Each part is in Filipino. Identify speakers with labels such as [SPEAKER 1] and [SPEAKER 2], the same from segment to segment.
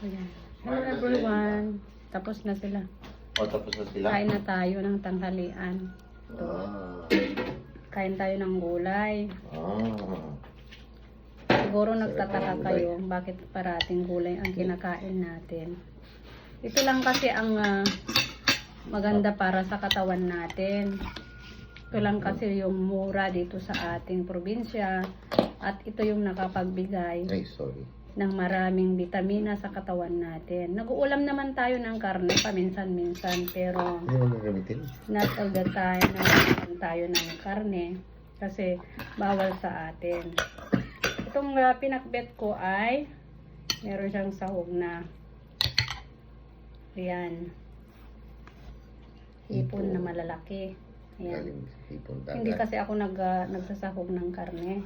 [SPEAKER 1] Ayan. Hello everyone. Tapos na sila.
[SPEAKER 2] O, tapos na sila.
[SPEAKER 1] Kain na tayo ng tanghalian. Ito.
[SPEAKER 2] Ah.
[SPEAKER 1] Kain tayo ng gulay.
[SPEAKER 2] Ah.
[SPEAKER 1] Siguro nagtataka kayo bakit parating gulay ang kinakain natin. Ito lang kasi ang ah, maganda para sa katawan natin. Ito lang kasi yung mura dito sa ating probinsya at ito yung nakapagbigay
[SPEAKER 2] Ay, sorry.
[SPEAKER 1] Ng maraming vitamina sa katawan natin. Nag-uulam naman tayo ng karne paminsan-minsan pero not all the time nag tayo ng karne kasi bawal sa atin. Itong uh, pinakbet ko ay meron siyang sahog na Ayan. Hipon na malalaki. Ayan. Hindi kasi ako nag, uh, nagsasahog ng karne.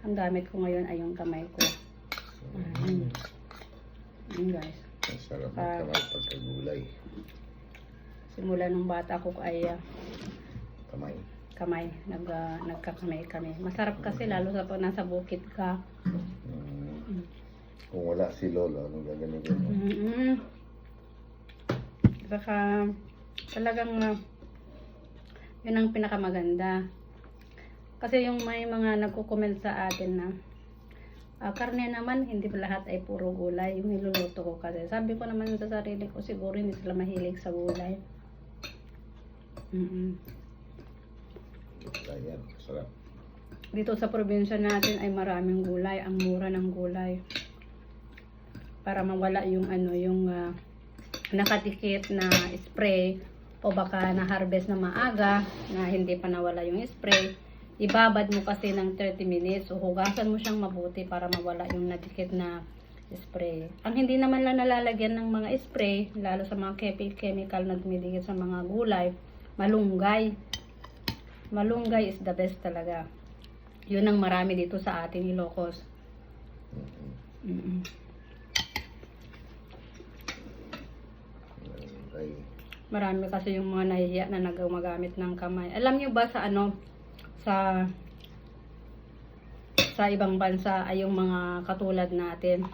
[SPEAKER 1] Ang gamit ko ngayon ay yung kamay ko.
[SPEAKER 2] Mm.
[SPEAKER 1] Ayan guys.
[SPEAKER 2] Ang sarap ng
[SPEAKER 1] Ah.
[SPEAKER 2] kamay pagkagulay.
[SPEAKER 1] Simula nung bata ko ay uh,
[SPEAKER 2] Kamay.
[SPEAKER 1] kamay. Nag, uh, nagkakamay kami. Masarap kasi lalo sa pag nasa bukid ka.
[SPEAKER 2] Mm. Kung wala si Lolo, anong gagamitin mo?
[SPEAKER 1] Mm-hmm. Saka talagang uh, yun ang pinakamaganda. Kasi yung may mga nagko-comment sa atin na ah, karne naman, hindi pa lahat ay puro gulay. Yung niluluto ko kasi. Sabi ko naman sa sarili ko, siguro hindi sila mahilig sa gulay. mm
[SPEAKER 2] Ayan, sarap.
[SPEAKER 1] Dito sa probinsya natin ay maraming gulay. Ang mura ng gulay. Para mawala yung ano, yung ah, nakatikit na spray o baka na-harvest na maaga na hindi pa nawala yung spray. Ibabad mo kasi ng 30 minutes o hugasan mo siyang mabuti para mawala yung nadikit na spray. Ang hindi naman lang nalalagyan ng mga spray, lalo sa mga chemical na dumidikit sa mga gulay, malunggay. Malunggay is the best talaga. Yun ang marami dito sa ating Ilocos.
[SPEAKER 2] Mm-mm. Ay,
[SPEAKER 1] Marami kasi yung mga nahihiya na nagmagamit ng kamay. Alam niyo ba sa ano, sa sa ibang bansa ay yung mga katulad natin,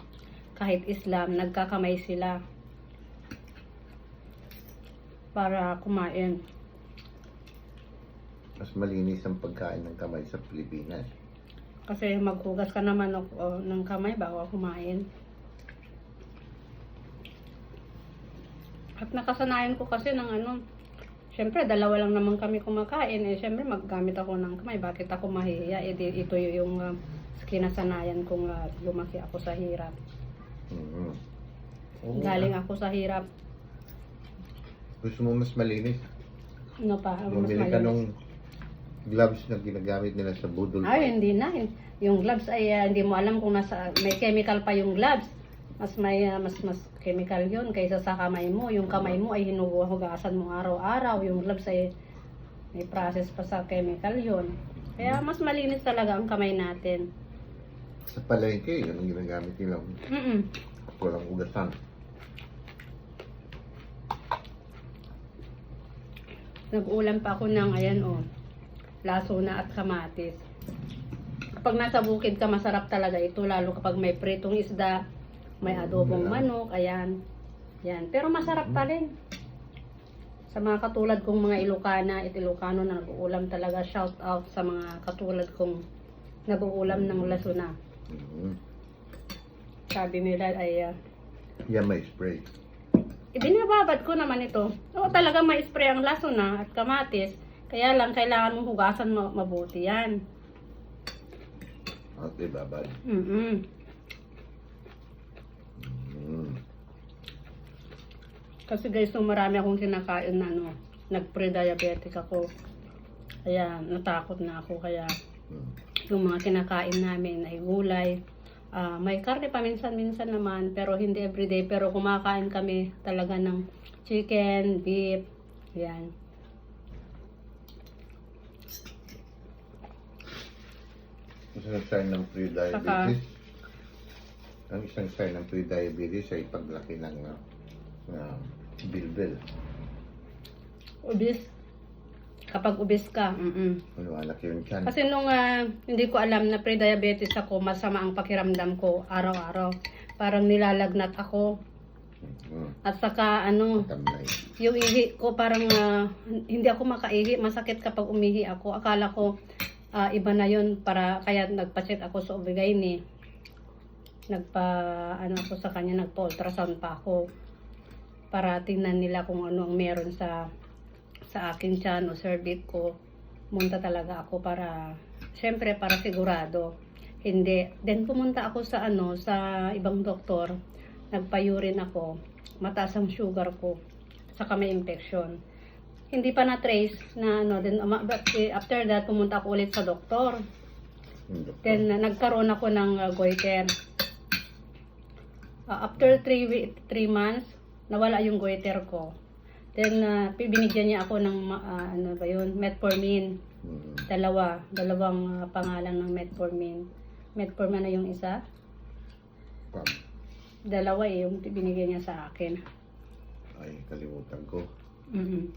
[SPEAKER 1] kahit Islam, nagkakamay sila para kumain.
[SPEAKER 2] mas malinis ang pagkain ng kamay sa Pilipinas.
[SPEAKER 1] Kasi maghugas ka naman o, o, ng kamay bago kumain. At nakasanayan ko kasi ng ano, syempre dalawa lang naman kami kumakain. Eh syempre maggamit ako ng kamay. Bakit ako mahihiya? Eh di, ito yung uh, kinasanayan kong uh, lumaki ako sa hirap.
[SPEAKER 2] Mm-hmm. Oo,
[SPEAKER 1] Galing ako sa hirap.
[SPEAKER 2] Gusto mo mas malinis?
[SPEAKER 1] Ano pa? Ang mas
[SPEAKER 2] Bumili ka
[SPEAKER 1] malinis.
[SPEAKER 2] nung gloves na ginagamit nila sa budol.
[SPEAKER 1] Ay, hindi na. Yung gloves ay ah, hindi mo alam kung nasa may chemical pa yung gloves. Mas may ah, mas mas chemical 'yon kaysa sa kamay mo. Yung kamay mo ay hinuhugasan mo araw-araw. Yung gloves ay may process pa sa chemical 'yon. Kaya mas malinis talaga ang kamay natin.
[SPEAKER 2] Sa palengke, yun ang ginagamit nila.
[SPEAKER 1] Mm.
[SPEAKER 2] Walang ugasan.
[SPEAKER 1] Nag-ulam pa ako ng ayan oh. Laso na at kamatis. Kapag nasa bukid ka, masarap talaga ito. Lalo kapag may pritong isda, may adobong
[SPEAKER 2] Mm.
[SPEAKER 1] manok, ayan. Yan. Pero masarap pa rin. Sa mga katulad kong mga Ilocana at Ilocano na nag-uulam talaga, shout out sa mga katulad kong nag-uulam ng laso na.
[SPEAKER 2] Mm-hmm.
[SPEAKER 1] Sabi nila ay, uh,
[SPEAKER 2] Yan may spray.
[SPEAKER 1] ibinababad ko naman ito. Oo, talaga may spray ang laso na at kamatis. Kaya lang, kailangan mong hugasan ma- mabuti yan.
[SPEAKER 2] Okay, babad.
[SPEAKER 1] Mm-mm.
[SPEAKER 2] Mm.
[SPEAKER 1] Kasi guys, nung marami akong kinakain na ano, nag-pre-diabetic ako. Kaya natakot na ako. Kaya yung mga kinakain namin ay gulay. Ah, may karne paminsan-minsan naman, pero hindi everyday. Pero kumakain kami talaga ng chicken, beef, yan.
[SPEAKER 2] Isang sign ng pre-diabetes. Ang isang sign ng pre-diabetes ay paglaki ng uh, uh, bilbil.
[SPEAKER 1] Obese. Kapag obese ka, mm
[SPEAKER 2] Maliwanag yun dyan.
[SPEAKER 1] Kasi nung ah, hindi ko alam na pre-diabetes ako, masama ang pakiramdam ko araw-araw. Parang nilalagnat ako.
[SPEAKER 2] Mm.
[SPEAKER 1] At saka ano,
[SPEAKER 2] Tamlay.
[SPEAKER 1] yung ihi ko parang ah, hindi ako makaihi. Masakit kapag umihi ako. Akala ko ah, iba na yun para kaya nagpa-check ako sa Obigaini. Nagpa ano ako sa kanya, nagpa-ultrasound pa ako para tingnan nila kung ano ang meron sa sa aking tiyan o cervix ko. Munta talaga ako para syempre para sigurado. Hindi. Then pumunta ako sa ano sa ibang doktor. Nagpa-urine ako. Mataas ang sugar ko. Saka may infection. Hindi pa na-trace na ano. Then, eh, after that, pumunta ako ulit sa doktor. Then, uh, nagkaroon ako ng uh, goiter. Uh, after 3 three months, nawala yung goiter ko. Then, uh, binigyan niya ako ng, uh, ano ba yun, metformin.
[SPEAKER 2] Mm.
[SPEAKER 1] Dalawa. Dalawang uh, pangalan ng metformin. Metformin na yung isa.
[SPEAKER 2] Pam.
[SPEAKER 1] Dalawa eh, yung binigyan niya sa akin.
[SPEAKER 2] Ay, kalimutan ko.
[SPEAKER 1] Mhm.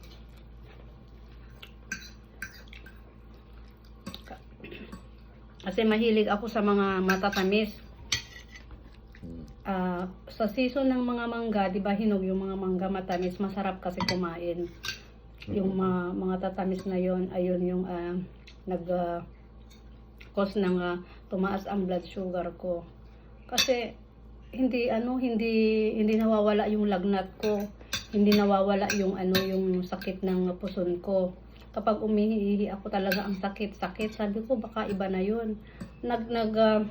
[SPEAKER 1] Kasi mahilig ako sa mga matatamis. Ah, sa season ng mga mangga, 'di ba hinog yung mga mangga matamis, masarap kasi kumain. Yung mga mga tatamis na 'yon, ayun yung ah, nag ah, cause ng ah, tumaas ang blood sugar ko. Kasi hindi ano, hindi hindi nawawala yung lagnat ko. Hindi nawawala yung ano, yung sakit ng puson ko. Kapag umihi ako talaga ang sakit-sakit. Sabi ko baka iba na 'yon. Nag nag ah,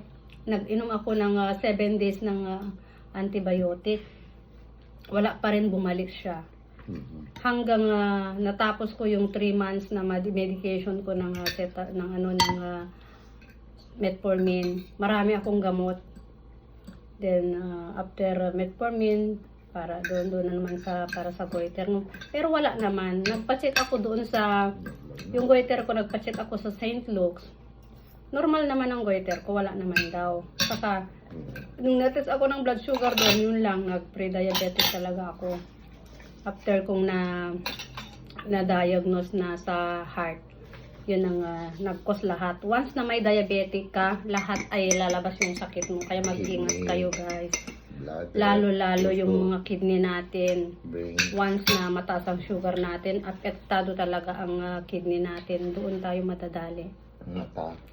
[SPEAKER 1] nag-inom ako ng 7 days ng ah, antibiotic. Wala pa rin bumalik siya.
[SPEAKER 2] Mhm.
[SPEAKER 1] Hanggang ah, natapos ko yung 3 months na med- medication ko ng ah, seta, ng ano ng ah, metformin. Marami akong gamot. Then ah, after ah, metformin para doon doon na naman sa para sa goiter. Pero wala naman. Nagpa-check ako doon sa yung goiter ko nagpa-check ako sa St. Luke's. Normal naman ang goiter ko, wala naman daw. Saka nung natest ako ng blood sugar doon, yun lang, nag-pre-diabetic talaga ako. After kong na na-diagnose na sa heart, yun ang ah, nag-cause lahat. Once na may diabetic ka, lahat ay lalabas yung sakit mo. Kaya mag-ingat kayo guys. Lalo-lalo yung mga kidney natin. Once na mataas ang sugar natin, apektado talaga ang ah, kidney natin. Doon tayo matadali.
[SPEAKER 2] Mata.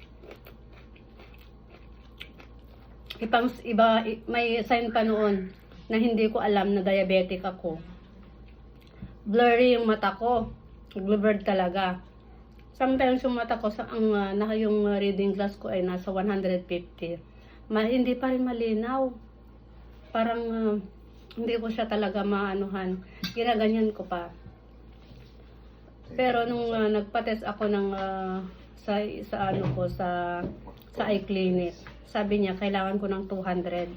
[SPEAKER 1] Ipang, iba, may sign pa noon na hindi ko alam na diabetic ako. Blurry yung mata ko. Blurred talaga. Sometimes yung mata ko, sa, ang uh, naka yung uh, reading glass ko ay nasa 150. Ma, hindi pa rin malinaw. Parang uh, hindi ko siya talaga maanuhan. Ginaganyan ko pa. Pero nung uh, nagpa-test ako ng uh, sa sa ano ko sa sa eye clinic, sabi niya kailangan ko ng 200.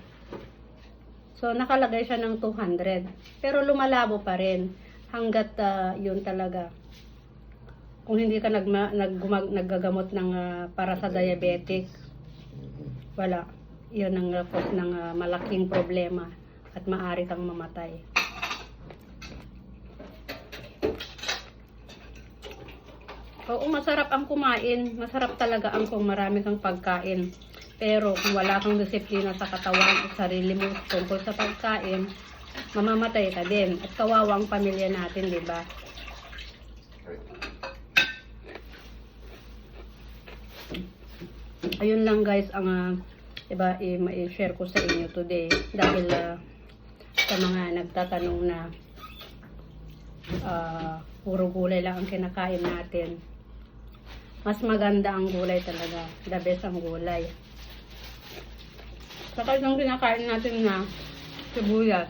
[SPEAKER 1] So nakalagay siya ng 200. Pero lumalabo pa rin hangga't uh, yun talaga. Kung hindi ka nagma, naggumag, naggagamot ng uh, para sa diabetic, wala. Yun ang uh, cause ng uh, malaking problema at maaari kang mamatay. Oo, masarap ang kumain. Masarap talaga ang kung marami kang pagkain. Pero kung wala kang disiplina sa katawan at sarili mo tungkol sa pagkain, mamamatay ka din. At kawawa ang pamilya natin, di ba? Ayun lang guys ang ah, iba i- share ko sa inyo today dahil ah, sa mga nagtatanong na ah, puro gulay lang ang kinakain natin. Mas maganda ang gulay talaga. The best ang gulay. Saka yung kinakain natin na sibuyas.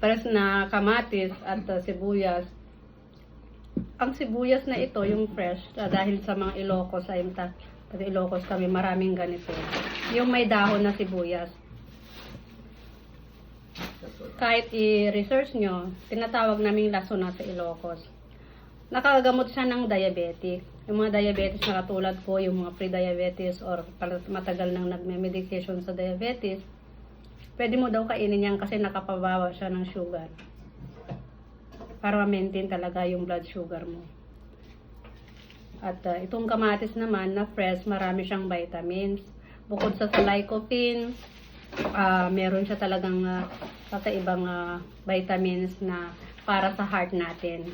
[SPEAKER 1] Pares na kamatis at uh, sibuyas. Ang sibuyas na ito, yung fresh, uh, dahil sa mga Ilocos, ay ta, kasi Ilocos kami, maraming ganito. Yung may dahon na sibuyas. Kahit i-research nyo, tinatawag naming lasuna sa Ilocos. Nakagamot siya ng diabetic. Yung mga diabetes na katulad ko, yung mga pre-diabetes or matagal nang nagme-medication sa diabetes, pwede mo daw kainin yan kasi nakapabawa siya ng sugar. para ma-maintain talaga yung blood sugar mo. At uh, itong kamatis naman na fresh, marami siyang vitamins. Bukod sa lycopene, ah meron siya talagang uh, kakaibang ah, vitamins na para sa heart natin.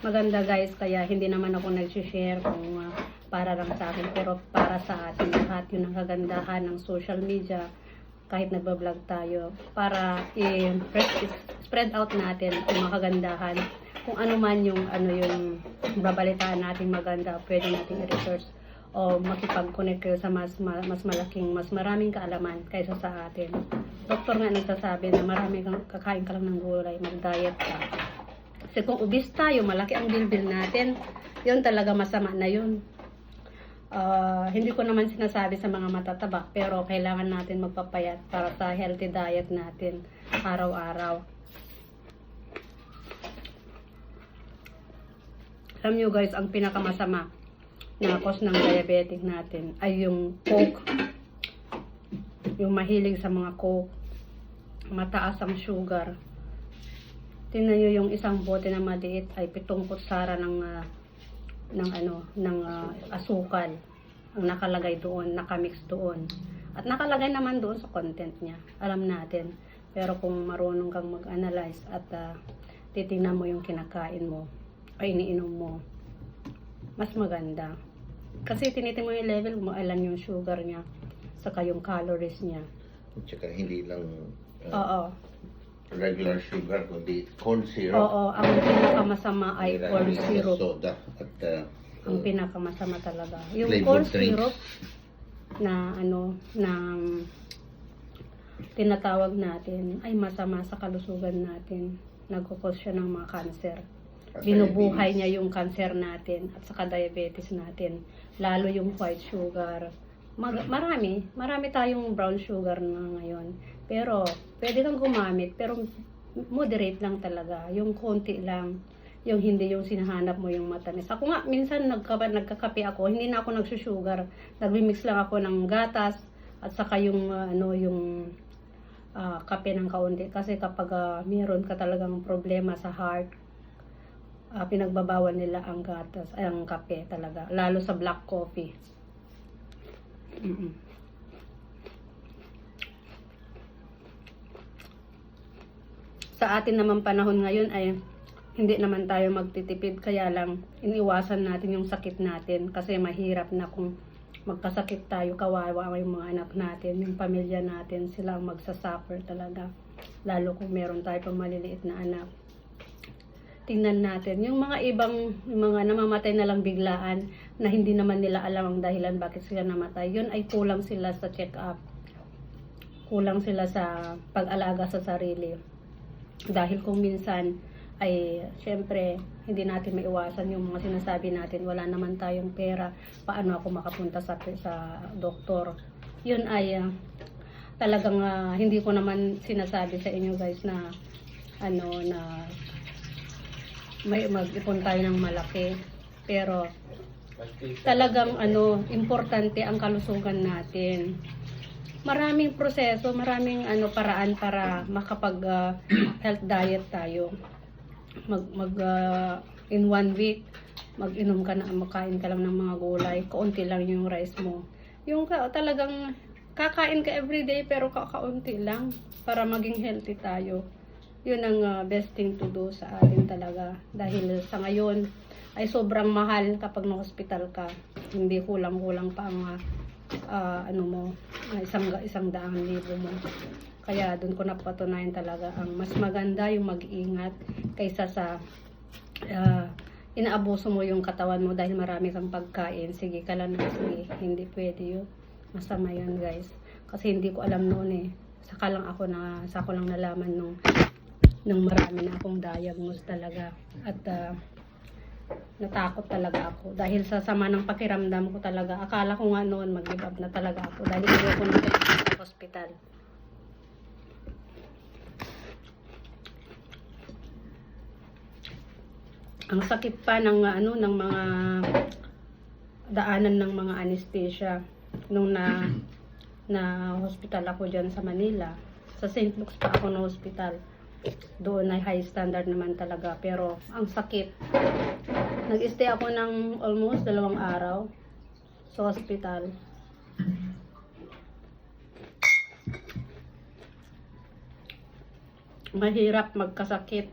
[SPEAKER 1] Maganda guys, kaya hindi naman ako nag-share kung ah, para lang sa akin, pero para sa atin lahat yun ang kagandahan ng social media kahit nagbablog tayo para i-spread out natin yung mga kagandahan. Kung ano man yung ano yung babalitaan natin maganda pwede natin i-research o makipag-connect kayo sa mas ma- mas malaking mas maraming kaalaman kaysa sa atin. Doktor nga nagsasabi na marami kang kakain ka lang ng gulay mag-diet ka kasi kung obese tayo malaki ang bilbil natin yun talaga masama na yun Ah, hindi ko naman sinasabi sa mga matataba, pero kailangan natin magpapayat para sa healthy diet natin araw-araw. Alam nyo guys, ang pinakamasama na cause ng diabetic natin ay yung coke. Yung mahilig sa mga coke. Mataas ang sugar. Tingnan nyo yung isang bote na maliit ay pitong kutsara ng ah, ng ano ng ah, asukal ang nakalagay doon, nakamix doon. At nakalagay naman doon sa content niya. Alam natin. Pero kung marunong kang mag-analyze at ah, titingnan mo yung kinakain mo ay iniinom mo, mas maganda. Kasi tinitingnan mo yung level mo, alam yung sugar niya, saka yung calories niya.
[SPEAKER 2] At saka hindi lang uh,
[SPEAKER 1] Oo.
[SPEAKER 2] Regular sugar, kundi corn syrup.
[SPEAKER 1] Oo, ang pinakamasama ay
[SPEAKER 2] Nilalagyan
[SPEAKER 1] corn
[SPEAKER 2] ng
[SPEAKER 1] syrup.
[SPEAKER 2] Soda at uh,
[SPEAKER 1] ang pinakamasama talaga. Yung
[SPEAKER 2] Flavored
[SPEAKER 1] corn
[SPEAKER 2] drinks.
[SPEAKER 1] syrup na ano na um, tinatawag natin ay masama sa kalusugan natin. Nagkukos siya ng mga cancer.
[SPEAKER 2] at
[SPEAKER 1] Binubuhay
[SPEAKER 2] diabetes.
[SPEAKER 1] niya yung cancer natin at saka diabetes natin. Lalo yung white sugar. Mag- marami, marami tayong brown sugar na ngayon. Pero pwede kang gumamit pero moderate lang talaga. Yung konti lang yung hindi yung sinahanap mo yung matamis. Ako nga, minsan nagka, nagkakape ako, hindi na ako nagsusugar. Nagmimix lang ako ng gatas at saka yung uh, ano yung ah, kape ng kaunti. Kasi kapag ah, meron ka talagang problema sa heart, ah, pinagbabawal nila ang gatas, ay ang kape talaga. Lalo sa black coffee. Sa atin naman panahon ngayon ay hindi naman tayo magtitipid kaya lang iniwasan natin yung sakit natin kasi mahirap na kung magkasakit tayo kawawa yung mga anak natin yung pamilya natin sila ang magsasuffer talaga lalo kung meron tayo pang maliliit na anak. Tingnan natin yung mga ibang mga namamatay na lang biglaan na hindi naman nila alam ang dahilan bakit sila namatay. Yun ay kulang sila sa check up kulang sila sa pag-alaga sa sarili. Dahil kung minsan ay syempre hindi natin maiwasan yung mga sinasabi natin wala naman tayong pera paano ako makapunta sa sa doktor? Yun ay ah, talagang ah, hindi ko naman sinasabi sa inyo guys na ano na may mag-ipon tayo ng malaki. Pero talagang ano importante ang kalusugan natin maraming proseso, maraming ano paraan para makapag ah, health diet tayo. Mag mag ah, in one week mag-inom ka na, makain ka lang ng mga gulay, kaunti lang yung rice mo. Yung ka, talagang kakain ka everyday pero kakaunti lang para maging healthy tayo. Yun ang ah, best thing to do sa atin talaga. Dahil sa ngayon ay sobrang mahal kapag na-hospital ka. Hindi kulang-kulang pa ang ah, ano mo, isang, isang daang libo mo. Kaya doon ko napatunayan talaga ang mas maganda yung mag-ingat kaysa sa ah, inaabuso mo yung katawan mo dahil marami kang pagkain. Sige ka lang, sige. Hindi pwede yun. Masama yun guys. Kasi hindi ko alam noon eh. Saka lang ako na, saka ko lang nalaman nung nung marami na akong diagnose talaga. At ah, natakot talaga ako. Dahil sa sama ng pakiramdam ko talaga. Akala ko nga noon mag-give na talaga ako. Dahil hindi ako nakapunta sa hospital ang sakit pa ng ano ng mga daanan ng mga anesthesia nung na na hospital ako diyan sa Manila. Sa St. Luke's pa ako na hospital doon ay high standard naman talaga. Pero ang sakit, nag-stay ako ng almost dalawang araw sa hospital. Mahirap magkasakit.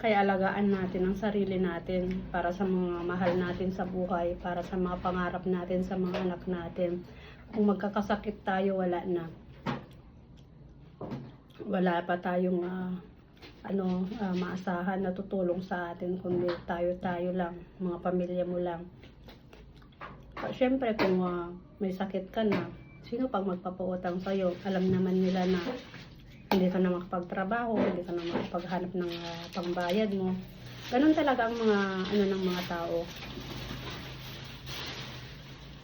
[SPEAKER 1] Kaya alagaan natin ang sarili natin para sa mga mahal natin sa buhay, para sa mga pangarap natin sa mga anak natin. Kung magkakasakit tayo, wala na. Wala pa tayong ah, ano ah, maasahan na tutulong sa atin kundi tayo-tayo lang, mga pamilya mo lang. Uh, Siyempre, kung ah, may sakit ka na, sino pang magpapautang sa'yo? Alam naman nila na hindi ka na makapagtrabaho, hindi ka na makapaghanap ng ah, pangbayad mo. Ganun talaga ang mga ano ng mga tao.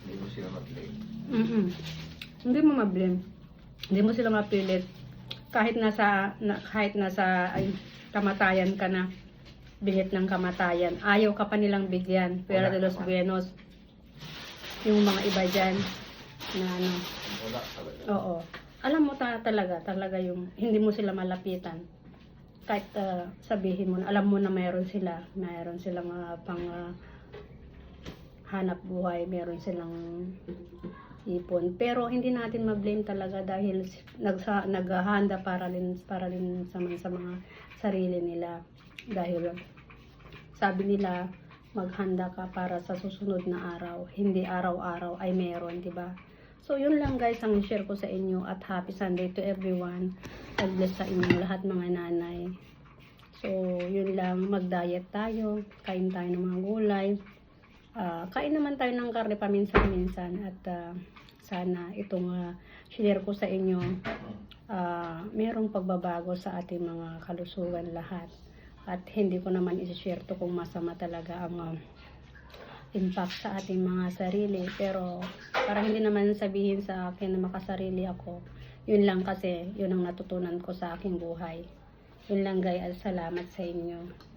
[SPEAKER 2] Hindi mo sila mag-blame.
[SPEAKER 1] mm Hindi mo ma-blame. Hindi mo sila mapilit. Kahit nasa na, kahit nasa ay, kamatayan ka na, bihit ng kamatayan, ayaw ka pa nilang bigyan. Pero de los buenos, yung mga iba dyan, na ano,
[SPEAKER 2] Wala talaga.
[SPEAKER 1] Oo. Alam mo ta talaga, talaga yung hindi mo sila malapitan. Kahit ah, sabihin mo alam mo na mayroon sila, mayroon silang ah, pang ah, hanap buhay, mayroon silang ipon. Pero hindi natin ma-blame talaga dahil nagsa, naghahanda para rin, para rin sa, mga- sa mga sarili nila. Dahil sabi nila, maghanda ka para sa susunod na araw. Hindi araw-araw ay meron, di ba? So, yun lang guys ang share ko sa inyo at happy Sunday to everyone. God bless sa inyong lahat mga nanay. So, yun lang. Mag-diet tayo. Kain tayo ng mga gulay. Ah, kain naman tayo ng karne paminsan-minsan at ah, sana itong ah, share ko sa inyo ah, merong pagbabago sa ating mga kalusugan lahat. At hindi ko naman isi-share to kung masama talaga ang ah, impact sa ating mga sarili. Pero para hindi naman sabihin sa akin na makasarili ako, yun lang kasi yun ang natutunan ko sa aking buhay. Yun lang guys, salamat sa inyo.